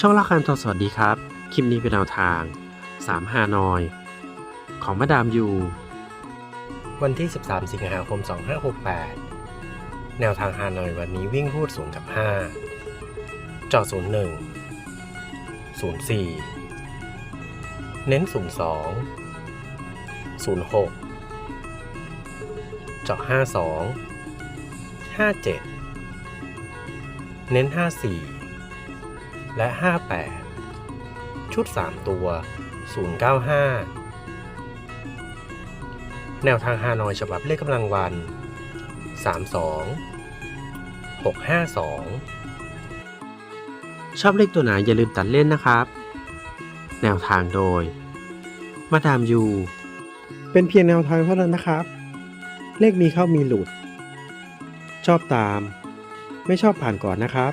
ช่องละคันทอสวัสดีครับ คลิปนี้เป็นแนวทาง 3 ฮานอย ของมาดามยู วันที่ 13 สิงหาคม 2568 แนวทางฮานอยวันนี้วิ่งรูด0กับ5จอด01 04 เน้น 02 06 เจาะ52 57 เน้น 54 และ 58 ชุด 3 ตัว 095 แนวทางฮานอยฉบับเลขกำลังวัน 32 652 ชอบเลขตัวไหนอย่าลืมตัดเล่นนะครับ แนวทางโดย มาดามยู เป็นเพียงแนวทางเท่านั้นนะครับ เลขมีเข้ามีหลุด ชอบตาม ไม่ชอบผ่านก่อนนะครับ